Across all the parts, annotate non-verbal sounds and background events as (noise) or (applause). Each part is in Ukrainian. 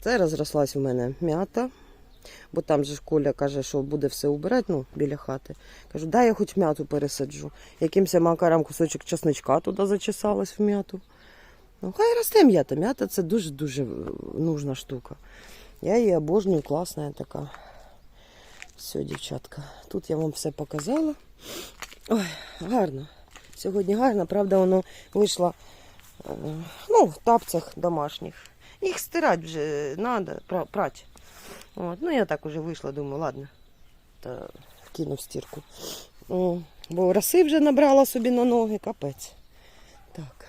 Це розрослась у мене м'ята, бо там же Коля каже, що буде все убирати ну, біля хати. Кажу, дай я хоч м'яту пересаджу. Якимось макарам кусочок часничка туди зачесалась в м'яту. Ну, хай росте м'ята. М'ята це дуже-дуже е, нужна штука. Я її обожнюю, класна така. Все, дівчатка. Тут я вам все показала. Ой, гарно. Сьогодні гарно, правда, воно вийшло е, ну, в тапцях домашніх. Їх стирати вже треба, прати. От. Ну, я так уже вийшла, думаю, ладно, та вкину в стірку. О, бо роси вже набрала собі на ноги, капець. Так,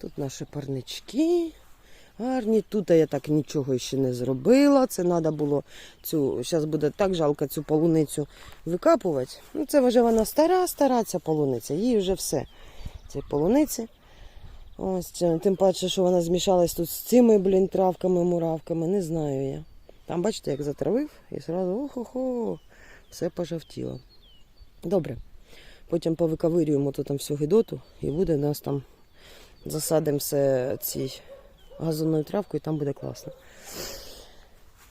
тут наші парнички. Гарні. Тут я так нічого ще не зробила. Це треба було цю. Зараз буде так жалко цю полуницю викапувати. Ну, це вже вона стара, стара ця полуниця. Їй вже все. Ці полуниці. Ось тим паче, що вона змішалась тут з цими, блін, травками, муравками, не знаю я. Там, бачите, як затравив, і одразу охо-хо, все пожовтіло. Добре. Потім повиковирюємо тут там всю гидоту і буде нас там засадимо все цій газонною травкою, і там буде класно.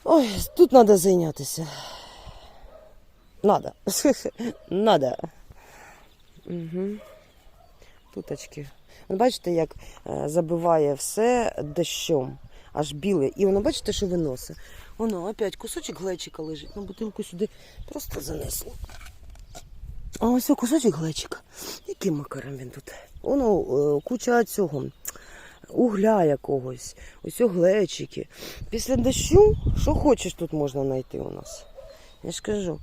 Ой, тут треба зайнятися. Надо. (laughs) Надо. Угу. Туточки. От бачите, як е, забиває все дощом, аж біле. І воно, бачите, що виносить. Воно опять кусочок глечика лежить. На бутилку сюди просто занесло. А ось кусочок глечика. Яким макаром він тут? Воно е, куча цього угля якогось. Ось глечики. Після дощу, що хочеш, тут можна знайти у нас. Я ж кажу.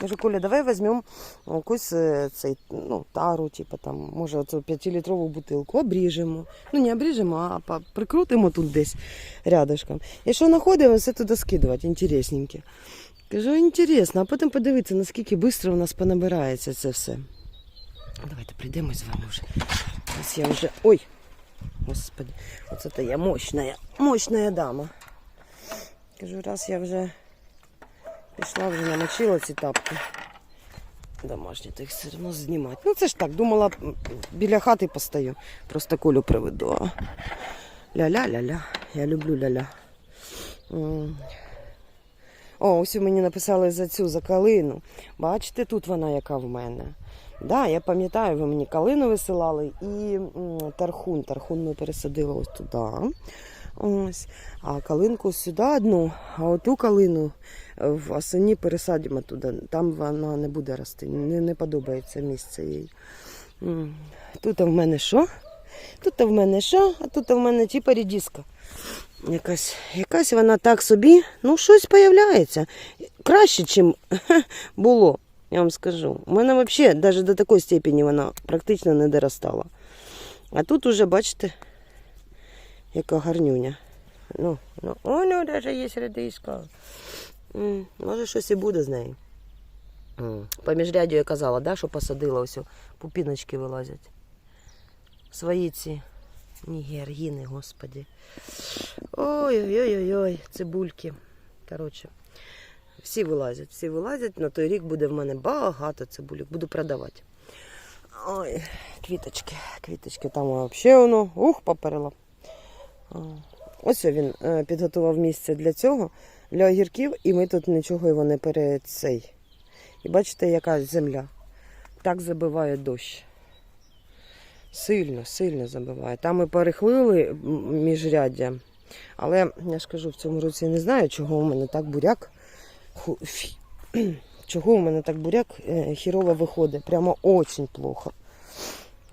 Кажу, Коля, давай візьмемо якусь е, цей, ну, тару, типу, там, може, оцю 5-літрову бутилку, обріжемо. Ну, не обріжемо, а по- прикрутимо тут десь рядышком. І що знаходимо, все туди скидувати, інтересненьке. Кажу, інтересно, а потім подивитися, наскільки швидко у нас понабирається це все. Давайте прийдемо з вами вже. Ось я вже. Ой! Господи, оце то я мощная, мощная дама. Кажу, раз я вже пішла, вже намочила ці тапки. Домашні, то їх все одно знімати. Ну це ж так, думала, біля хати постою. Просто колю приведу. Ля-ля-ля-ля. Я люблю ля-ля. О, ось мені написали за цю за калину. Бачите, тут вона яка в мене. Да, я пам'ятаю, ви мені калину висилали і тархун. Тархун ми пересадили ось туди. Ось. А калинку сюди одну, а оту калину в осені пересадимо туди. Там вона не буде рости. Не, не подобається місце їй. Тут в мене що? Тут в мене що? А тут в мене типа рідіска. Якась, якась вона так собі, ну щось появляється. Краще, ніж (laughs) було, я вам скажу. У мене взагалі навіть до такої степені вона практично не доростала. А тут уже, бачите, яка гарнюня. Ну, ну, о, ну, навіть є редиска. Може, щось і буде з нею. М, По міжрядю я казала, да, що посадила ось, пупіночки вилазять. Свої ці нігергіни, господі. Ой-ой-ой-ой, цибульки. Коротше, всі вилазять, всі вилазять. На той рік буде в мене багато цибулек. Буду продавати. Ой, квіточки, квіточки, там взагалі воно, ух, поперело. Ось він е, підготував місце для цього, для огірків, і ми тут нічого його не перед цей. І бачите, яка земля. Так забиває дощ. Сильно, сильно забиває. Там ми перехлили міжряддя. Але я ж кажу, в цьому році не знаю, чого у мене так буряк. (clears throat) Чого у мене так буряк е, хірово виходить. Прямо очень плохо.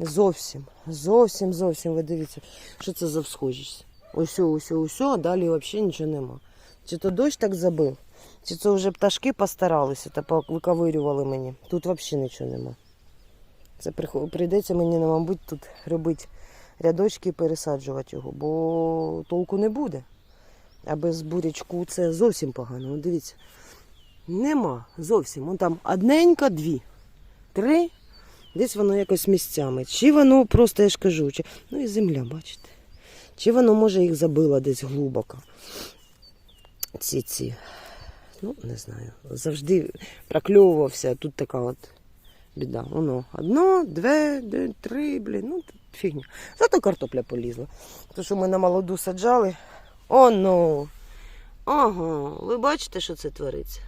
Зовсім, зовсім, зовсім. Ви дивіться, що це за всхожість. Ось, ось, ось, а далі взагалі нічого нема. Чи то дощ так забив, чи це вже пташки постаралися та виковирювали мені. Тут взагалі нічого нема. Це прийдеться мені, ну, мабуть, тут робити рядочки і пересаджувати його, бо толку не буде. А без бурячку це зовсім погано. От дивіться. Нема зовсім. Вон там одненька, дві, три. Десь воно якось місцями. Чи воно просто, я ж кажу, чи... ну і земля, бачите. Чи воно може їх забило десь глибоко. Ці ці. Ну, не знаю. Завжди прокльовувався, тут така от біда. Воно одно, две, три, блін. Ну, тут фігня. Зато картопля полізла. То, що ми на молоду саджали. О, ну. Ага, ви бачите, що це твориться?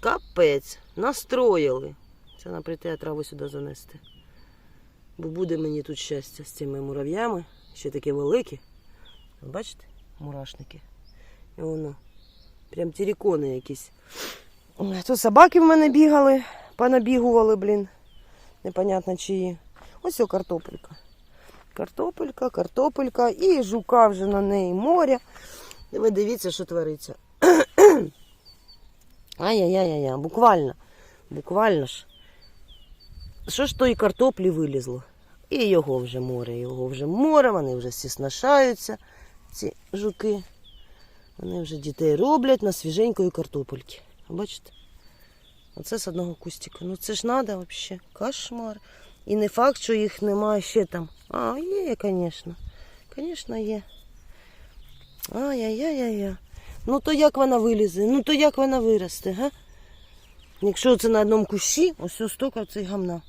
Капець, настроїли. Це на прийти, а траву сюди занести. Бо буде мені тут щастя з цими мурав'ями. Ще такі великі. Бачите, мурашники. І воно. Прям тірікони якісь. То собаки в мене бігали, понабігували, блін. Непонятно чиї. Ось о картопелька. Картопелька, картопелька і жука вже на неї моря. Ви дивіться, що твориться. (clears throat) Ай-яй-яй-яй, буквально. Буквально ж. Що ж тої картоплі вилізло? І його вже море, його вже море, вони вже всі снашаються, ці жуки. Вони вже дітей роблять на свіженької картопельки. Бачите? Оце з одного кустика. Ну це ж треба взагалі. Кошмар. І не факт, що їх немає ще там. А, є, звісно. Звісно, є. Ай-яй-яй-яй. Ну то як вона вилізе? Ну то як вона виросте, га? Якщо це на одному кущі, ось стільки цей гамна.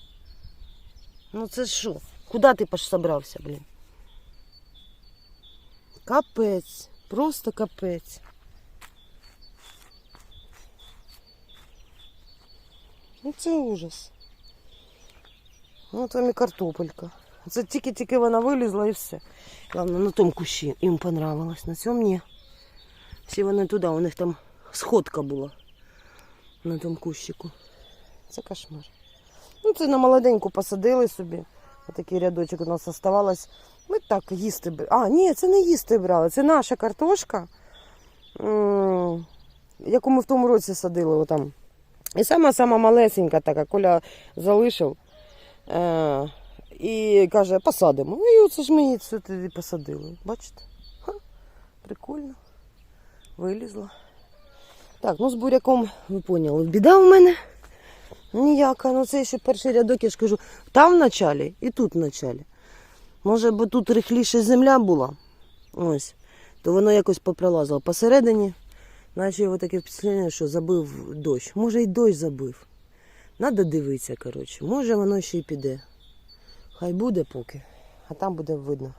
Ну це що? Куди ти пош собрався, блін? Капець. Просто капець. Ну це ужас. Ну там і картопелька. Це тільки-тільки вона вилізла і все. Главное, на тому кущі їм понравилось, на цьому ні. Всі вони туди, у них там сходка була на тому кущику. Це кошмар. Ну, це на молоденьку посадили собі. Отакий рядочок у нас оставалось. Ми так їсти. А, ні, це не їсти брали. Це наша картошка, яку ми в тому році садили. Отам. І сама сама малесенька така, Коля залишив. Е, і каже, посадимо. Ну, І оце ж ми її сюди посадили. Бачите? Ха, прикольно. Вилізла. Так, ну з буряком ви поняли. Біда у мене ніяка. Ну це ще перший рядок, я ж кажу, там в началі і тут в началі. Може, бо тут рихліше земля була. Ось. То воно якось попролазило. Посередині, наче його таке впечатлення, що забив дощ. Може, й дощ забив. Надо дивитися, коротше. Може, воно ще й піде. Хай буде поки, а там буде видно.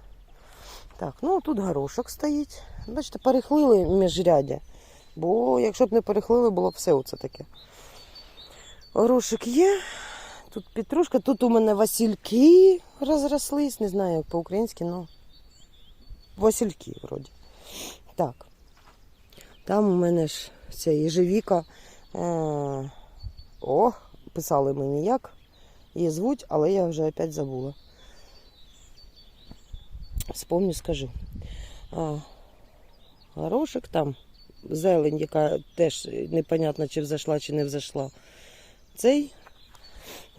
Так, ну тут горошок стоїть. Бачите, перехлили міжрядя. Бо якщо б не перехлили, було б все оце таке. Горошок є. Тут петрушка, тут у мене васильки розрослись. Не знаю, як по-українськи, але васильки вроді. Так. Там у мене ж ця їжевіка. Е- О, писали мені як. Її звуть, але я вже опять забула. Вспомню, скажу. А, горошок там, зелень, яка теж непонятно, чи взошла, чи не взошла. Цей.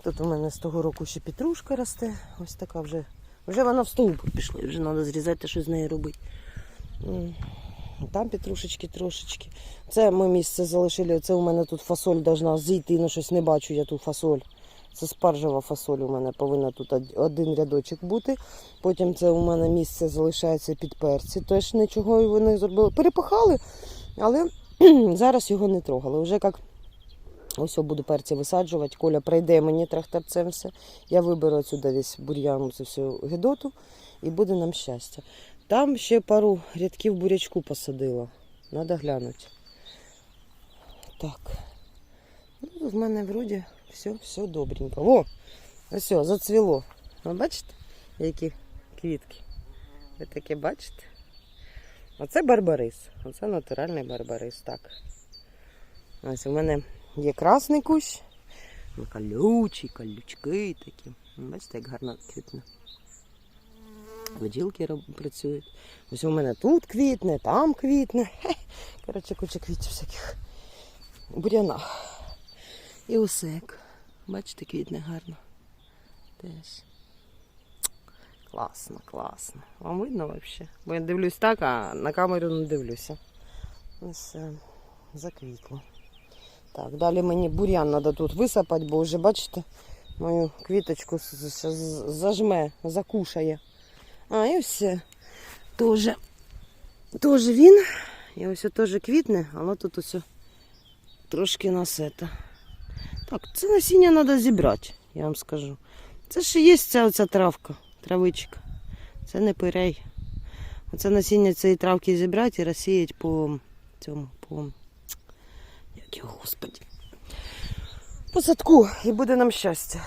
Тут у мене з того року ще петрушка росте. Ось така вже. Вже вона в стовбур пішла, вже треба зрізати, що з нею робити. Там петрушечки трошечки. Це ми місце залишили. Це у мене тут фасоль должна зійти, ну щось не бачу я ту фасоль. Це спаржева фасоль у мене повинна тут один рядочок бути. Потім це у мене місце залишається під перці. Теж нічого не зробили. Перепахали, але (clears throat) зараз його не трогали. Вже як ось я буду перці висаджувати. Коля прийде мені тракторцем все. Я виберу отсюди весь бур'ян, цю всю гидоту, і буде нам щастя. Там ще пару рядків бурячку посадила. Треба глянути. Так. Ну, в мене вроді все, все добренько. О, все, зацвіло. Ви бачите, які квітки? Ви таке бачите? Оце барбарис. Оце натуральний барбарис. Так. Ось у мене є красний кущ. Ну, Колючий, колючки такі. Бачите, як гарно квітне. Роб- працюють. Ось у мене тут квітне, там квітне. Коротше, куча квітів всяких. Буряна. І усек. Бачите, квітне гарно. Теж. Класно, класно. Вам видно взагалі? Бо я дивлюсь так, а на камеру не дивлюся. Ось е, заквітло. Так, далі мені бур'ян треба тут висипати, бо вже, бачите, мою квіточку зажме, закушає. А, і все. Тоже, тоже він. І ось теж квітне, але тут ось трошки насета. Так, це насіння треба зібрати, я вам скажу. Це ж є ця оця травка, травичка. Це не пирей. Оце насіння цієї травки зібрати і розсіяти по цьому, по. Як його, господи. По садку і буде нам щастя.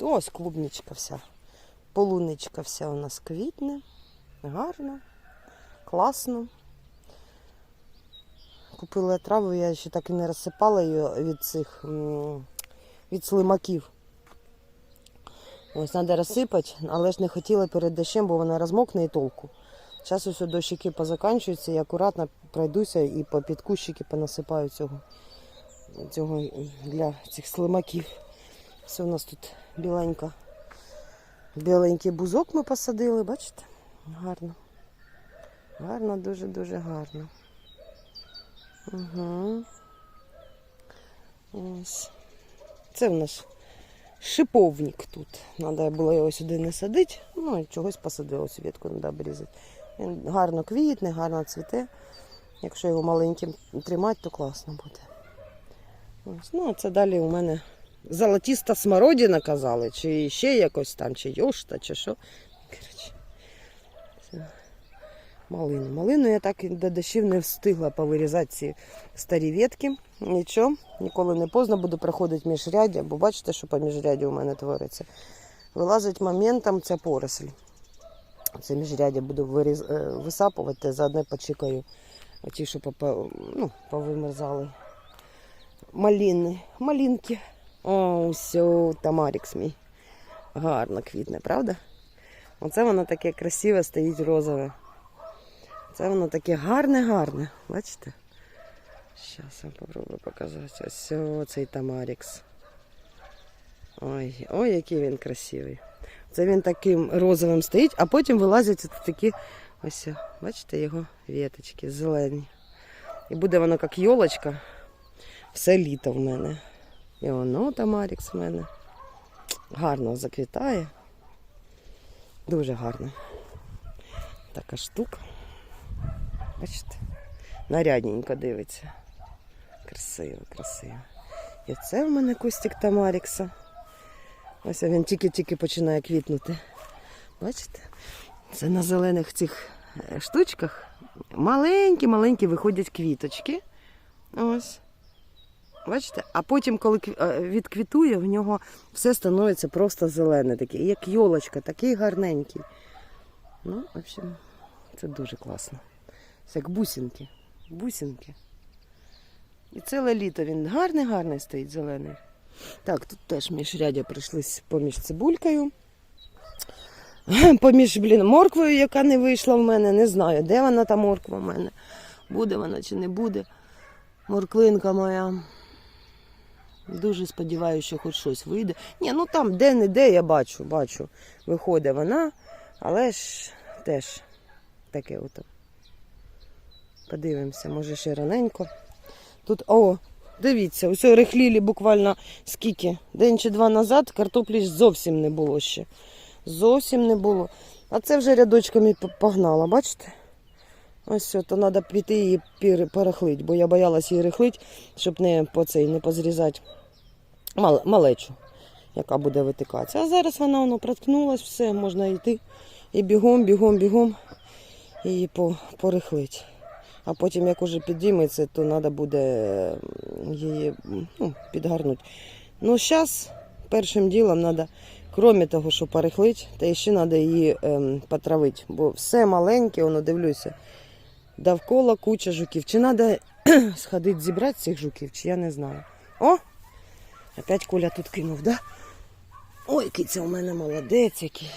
Ось клубничка вся. Полуничка вся у нас квітне. Гарно, класно. Купила траву, я ще так і не розсипала її від цих від слимаків. Ось треба розсипати, але ж не хотіла перед дощем, бо вона розмокне і толку. Зараз ось дощики позаканчуються, я акуратно пройдуся і по під кущики понасипаю цього, цього для цих слимаків. Все у нас тут біленька. Біленький бузок ми посадили, бачите? Гарно. Гарно, дуже-дуже гарно. Угу. Ось. Це в нас шиповник тут. Треба було його сюди не садити. Ну, чогось посадила, ось ветку треба обрізати. Він гарно квітне, гарно цвіте. Якщо його маленьким тримати, то класно буде. Ось. Ну, а це далі у мене золотіста смородина казали, чи ще якось там, чи йошта, чи що. Коротше. Малину. Малину я так і до дощів не встигла повирізати ці старі ветки. Нічого, ніколи не поздно буду проходити міжряддя, бо бачите, що по міжряді у мене твориться. Вилазить моментом ця поросль. Це міжряддя буду виріз... е, висапувати, заодно почекаю ті, що попа... ну, повимерзали. Маліни, малінки. О, все, Тамарікс мій. Гарно квітне, правда? Оце воно таке красиве стоїть розове. Це воно таке гарне-гарне. Бачите? Зараз я попробую показати. Ось цей Тамарікс. Ой, ой, який він красивий. Це він таким розовим стоїть, а потім вилазять такі ось, бачите, його віточки зелені. І буде воно як йолочка. Все літо в мене. І воно Тамарікс в мене. Гарно заквітає. Дуже гарно. Така штука. Бачите? Нарядненько дивиться. Красиво, красиво. І це в мене кустик Тамарікса. Ось він тільки-тільки починає квітнути. Бачите? Це на зелених цих е, штучках маленькі-маленькі виходять квіточки. Ось. Бачите? А потім, коли е, відквітує, в нього все становиться просто зелене, таке, як йолочка, такий гарненький. Ну, в общем, це дуже класно. Це як бусинки. Бусинки. І ціле літо він гарний-гарний стоїть зелений. Так, тут теж міжрядя прийшлись поміж цибулькою. (laughs) Поміж, блін, морквою, яка не вийшла в мене. Не знаю, де вона та морква в мене. Буде вона чи не буде. Морквинка моя. Дуже сподіваюся, що хоч щось вийде. Ні, ну там де-не-де я бачу, бачу. Виходить вона, але ж теж таке ото. Подивимося, може ще раненько. Тут, о, дивіться, ось рехлілі буквально скільки? День чи два назад картоплі зовсім не було ще. Зовсім не було. А це вже рядочками погнала, бачите? Ось то треба піти пір- перехлить, бо я боялась її рихлить, щоб не по цей, не позрізати мал- малечу, яка буде витикатися. А зараз вона воно проткнулась, все, можна йти і бігом, бігом, бігом її по, порихлить. А потім, як уже підійметься, то треба буде її ну, підгарнути. Ну, зараз першим ділом треба, крім того, що порихлити, та ще треба її ем, потравити. Бо все маленьке, воно дивлюся. Довкола куча жуків. Чи треба (clears throat) сходити зібрати цих жуків, чи я не знаю. О! Опять Коля тут кинув, да? Ой, киця у мене молодець який.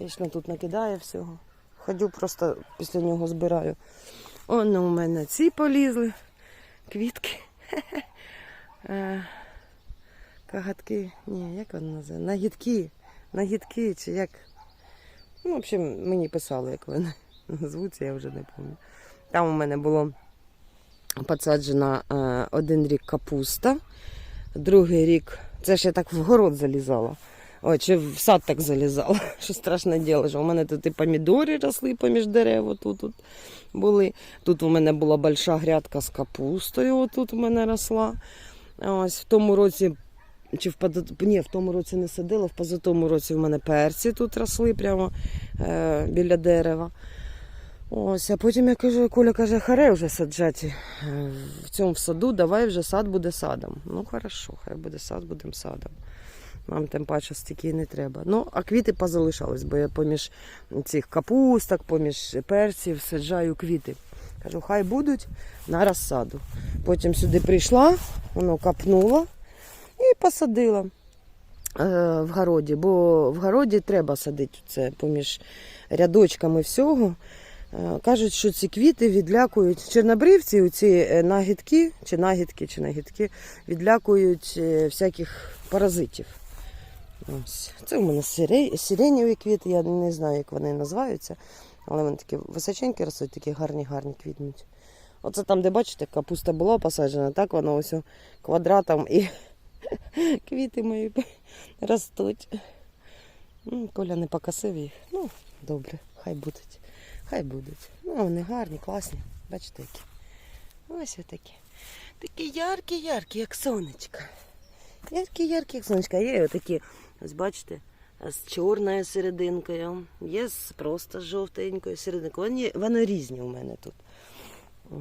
Вічно тут накидає всього. Ходю, просто після нього збираю. Он у мене ці полізли, квітки. (laughs) Е, Кагатки. Ні, як вони називають? Нагідки. Нагідки, чи як. Ну, в общем, мені писали, як вони (laughs) звуться, я вже не пам'ятаю. Там у мене було посаджена е, один рік капуста, другий рік. Це ж я так в город залізала. Ой, чи в сад так залізала, (laughs) що страшне діло. Що у мене тут і помідори росли поміж дерев, отут тут були. Тут у мене була большая грядка з капустою, отут у мене росла. Ось в тому році чи в ні, в тому році не садила, в позатому році в мене перці тут росли прямо е, біля дерева. Ось, а потім я кажу, Коля каже, харе вже саджати е, в цьому саду, давай вже сад буде садом. Ну, хорошо, хай буде сад, будемо садом. Нам тим паче стільки не треба. Ну, а квіти позалишались, бо я поміж цих капусток, поміж перців саджаю квіти. Кажу, хай будуть на розсаду. Потім сюди прийшла, воно капнуло і посадила е, в городі, бо в городі треба садити це поміж рядочками всього. Е, Кажуть, що ці квіти відлякують чорнобривці, ці нагідки, чи нагідки, чи нагідки, відлякують е, всяких паразитів. Ось. Це у мене сире- сиренєві квіти, я не знаю, як вони називаються, але вони такі височенькі ростуть, такі гарні, гарні квітнуть. Оце там, де бачите, капуста була посаджена, так воно ось квадратом і (laughs) квіти мої (laughs) ростуть. М, Коля не покосив їх. Ну, добре, хай будуть. Хай будуть. Ну, вони гарні, класні. Бачите, які. Ось отакі. Такі яркі, яркі, як сонечко. Яркі, яркі, як сонечко. А Є отакі, ось бачите, з чорною серединкою, є просто з жовтенькою серединкою. Вони, вони різні у мене тут.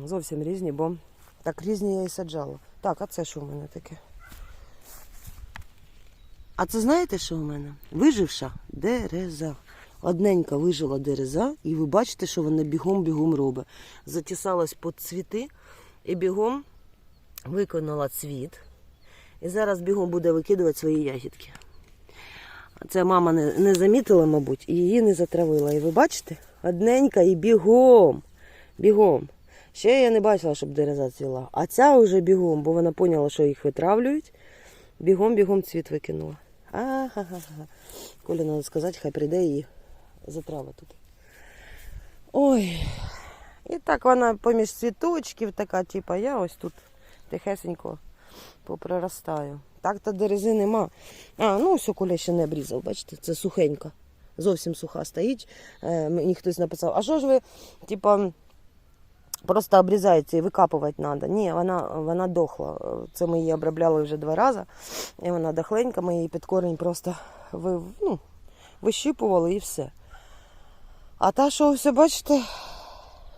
Зовсім різні, бо так різні я і саджала. Так, а це що у мене таке? А це знаєте, що у мене? Виживша дереза. Одненька вижила дереза, і ви бачите, що вона бігом-бігом робить. Затісалась під цвіти і бігом виконала цвіт. І зараз бігом буде викидувати свої ягідки. Це мама не, не замітила, мабуть, і її не затравила. І ви бачите? Одненька і бігом. Бігом. Ще я не бачила, щоб дереза цвіла. А ця вже бігом, бо вона поняла, що їх витравлюють. Бігом-бігом цвіт викинула. Ага-га-га. Коля, треба сказати, хай прийде і затрава тут. Ой. І так вона поміж цвіточків така, типа, я ось тут тихесенько попроростаю. Так-то дерези нема. А, ну все, Коля ще не обрізав, бачите, це сухенька. Зовсім суха стоїть. Е, мені хтось написав, а що ж ви, типа, просто обрізаєте і викапувати треба. Ні, вона, вона дохла. Це ми її обробляли вже два рази. І вона дохленька, ми її під корінь просто ви, ну, вищипували і все. А та, що все, бачите,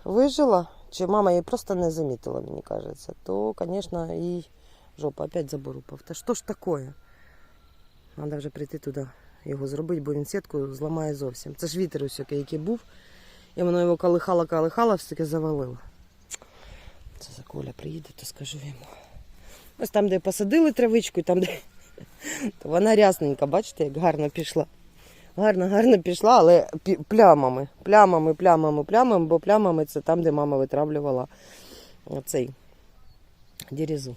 вижила, чи мама її просто не замітила, мені кажеться, то, звісно, їй жопа опять забор упав. Що ж таке? Треба вже прийти туди його зробити, бо він сітку зламає зовсім. Це ж вітер ось який, був. І воно його колихало, колихало, все таки завалило. Це за Коля приїде, то скажу йому. Ось там, де посадили травичку, там, де (laughs) то вона рясненька, бачите, як гарно пішла. Гарно, гарно пішла, але плямами. Плямами, плямами, плямами, бо плямами це там, де мама витравлювала цей дірізу.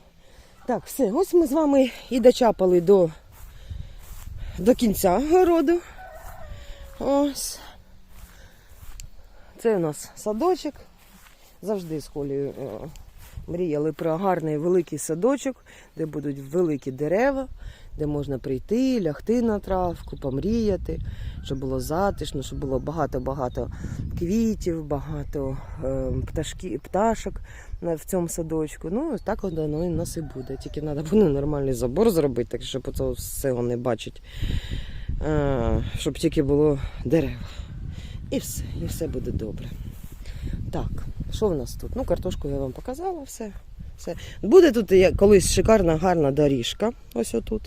Так, все, ось ми з вами і дочапали до, до кінця городу. Ось. Це у нас садочок. Завжди з Колею е, мріяли про гарний великий садочок, де будуть великі дерева, де можна прийти, лягти на травку, помріяти, щоб було затишно, щоб було багато-багато квітів, багато е, пташки, пташок в цьому садочку. Ну, так воно і нас і буде. Тільки треба буде нормальний забор зробити, так щоб це все не бачить, е, щоб тільки було дерева. І все, і все буде добре. Так, що в нас тут? Ну, картошку я вам показала, все. Все. Буде тут колись шикарна гарна доріжка. Ось отут.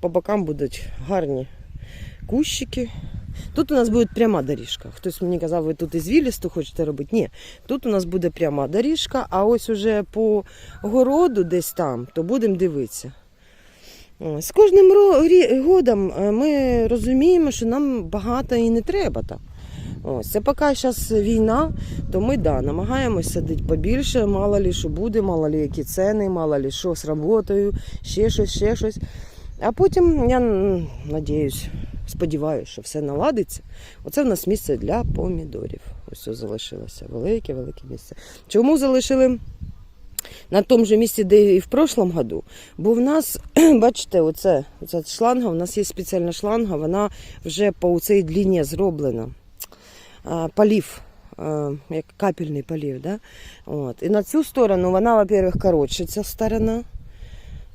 По бокам будуть гарні кущики. Тут у нас буде пряма доріжка. Хтось мені казав, ви тут ізвілісту хочете робити. Ні, тут у нас буде пряма доріжка, а ось уже по городу десь там, то будемо дивитися. З кожним годом е, ми розуміємо, що нам багато і не треба там. Ось, це поки зараз війна, то ми да, намагаємось садити побільше, мало лі що буде, мало лі які ціни, мало лі що з роботою, ще щось, ще щось. А потім я надіюсь, сподіваюся, що все наладиться. Оце в нас місце для помідорів. Ось залишилося. Велике, велике місце. Чому залишили на тому ж місці, де і в прошлому году? Бо в нас, (clears throat) бачите, оце, оця шланга, у нас є спеціальна шланга, вона вже по цій длині зроблена. Полив, як капельний полив. Да? От. І на цю сторону вона, во-первых, коротше, ця сторона.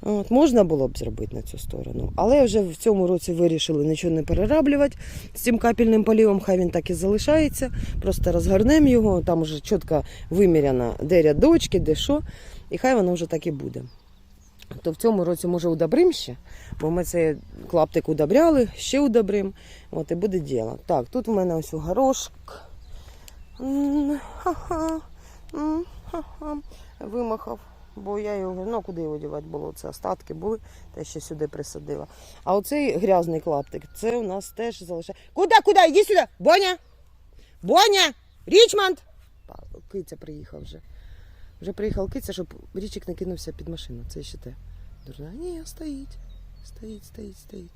От, можна було б зробити на цю сторону, але вже в цьому році вирішили нічого не перераблювати з цим капельним полівом, хай він так і залишається. Просто розгорнемо його, там вже чітко виміряно, де рядочки, де що, і хай воно вже так і буде. То в цьому році може удобрим ще, бо ми цей клаптик удобряли, ще удобрим. От і буде діло. Так, тут в мене ось горошок. М, ха-ха. Вимахав, бо я його, ну куди його дівати було? Це остатки були, те ще сюди присадила. А оцей грязний клаптик, це у нас теж залишає. Куди, куди? Іди сюди! Боня! Боня! Річмонд! Киця приїхав вже. Вже приїхав киця, щоб річик не кинувся під машину. Це ще те. Дурна. Ні, стоїть. Стоїть, стоїть, стоїть.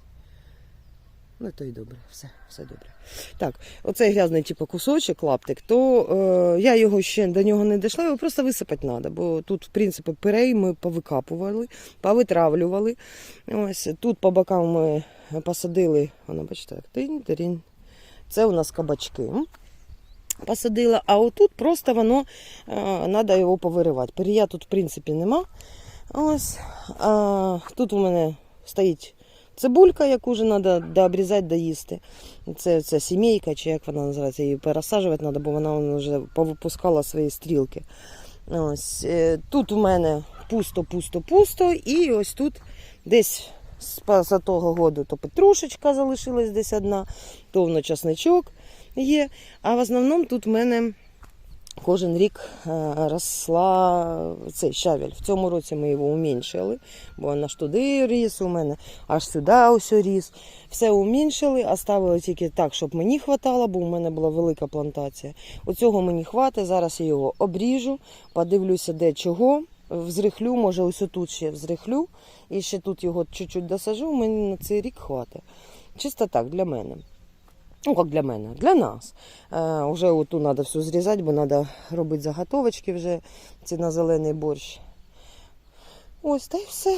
Ну, то й добре, все, все добре. Так, оцей грязний типу, кусочок, лаптик, то е, я його ще до нього не дійшла, його просто висипати треба, бо тут, в принципі, перей ми повикапували, повитравлювали. Ось тут по бокам ми посадили, воно, бачите, так, тинь, тирінь. Це у нас кабачки. Посадила, а отут просто воно треба його повиривати. Перія тут, в принципі, нема. Ось. А, тут у мене стоїть цибулька, яку вже треба дообрізати, доїсти. Це, це сімейка, чи як вона називається, її пересаджувати треба, бо вона вже повипускала свої стрілки. Ось. е, Тут у мене пусто, пусто, пусто. І ось тут десь з того году то петрушечка залишилась десь одна, то воно часничок є. А в основному тут в мене кожен рік е, росла цей щавель. В цьому році ми його уменьшили, бо аж туди ріс у мене, аж сюди ось ріс. Все уменьшили, оставили тільки так, щоб мені хватало, бо у мене була велика плантація. Оцього мені хватить. Зараз я його обріжу, подивлюся, де чого. Взрихлю, може, ось тут ще взрихлю, і ще тут його чуть-чуть досажу, мені на цей рік хватить. Чисто так, для мене. Ну, як для мене, для нас. Е, вже оту треба все зрізати, бо треба робити заготовочки вже це на зелений борщ. Ось, та й все.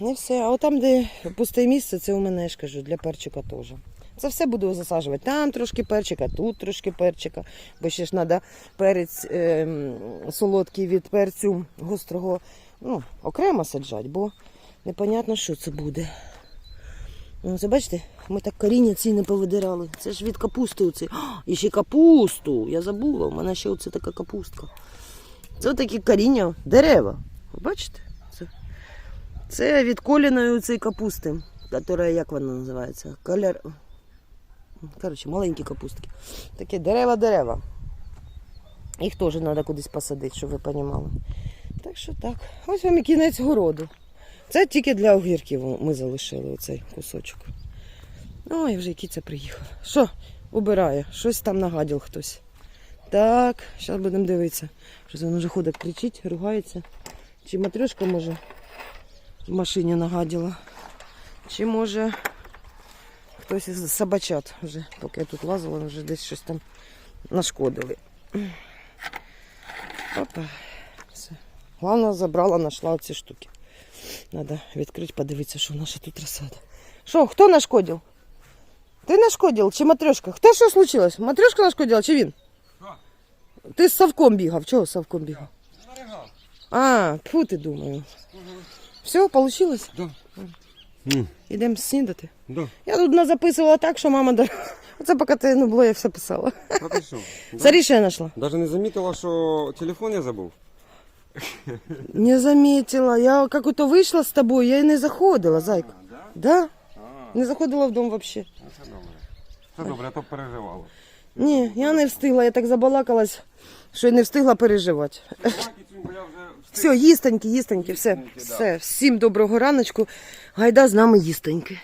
Не все. А от там, де пусте місце, це у мене, я ж кажу, для перчика теж. Це все буду засаджувати. Там трошки перчика, тут трошки перчика, бо ще ж треба перець е, солодкий від перцю гострого ну, окремо саджати, бо непонятно, що це буде. Ну, це бачите, ми так коріння ці не повидирали. Це ж від капусти оці. І ще капусту. Я забула, у мене ще оце така капустка. Це такі коріння дерева. Бачите? Це, це від коліної цієї капусти, яка, як вона називається? Колір... Коротше, маленькі капустки. Такі дерева-дерева. Їх теж треба кудись посадити, щоб ви розуміли. Так що так. Ось вам і кінець городу. Це тільки для огірків ми залишили оцей кусочок. Ой, вже кіця приїхав. Що? Убирає, щось там нагадив хтось. Так, зараз будемо дивитися. Щось він вже ходить, кричить, ругається. Чи матрюшка може в машині нагадила, чи може хтось із собачат вже, поки я тут лазила, вже десь щось там нашкодили. Опа. Все. Головне, забрала, знайшла ці штуки. Надо відкрити, подивитися, що наша тут розсада. Що, хто нашкодив? Ти нашкодив чи матрешка? Хто що случилось? Матрешка нашкодила чи він? Ти з Савком бігав. Чого з Савком бігав? А, фу ти думаю. Все, получилось? Да. Ідемо снідати. Да. Я тут записувала так, що мама... да- (laughs) Оце поки ти не було, я все писала. А ти що? Да? Скоріше я знайшла. Даже не замітила, що телефон я забув. Не заметила. Я как то вийшла з тобою, я і не заходила, зайка. Да? Не заходила в дом вообще. Ну, Це добре. Це добре, я то переживала. Ні, я не встигла, я так забалакалась, що й не встигла переживати. Все, їстеньки, їстеньки, все, все. Всім доброго раночку. Гайда з нами їстеньки.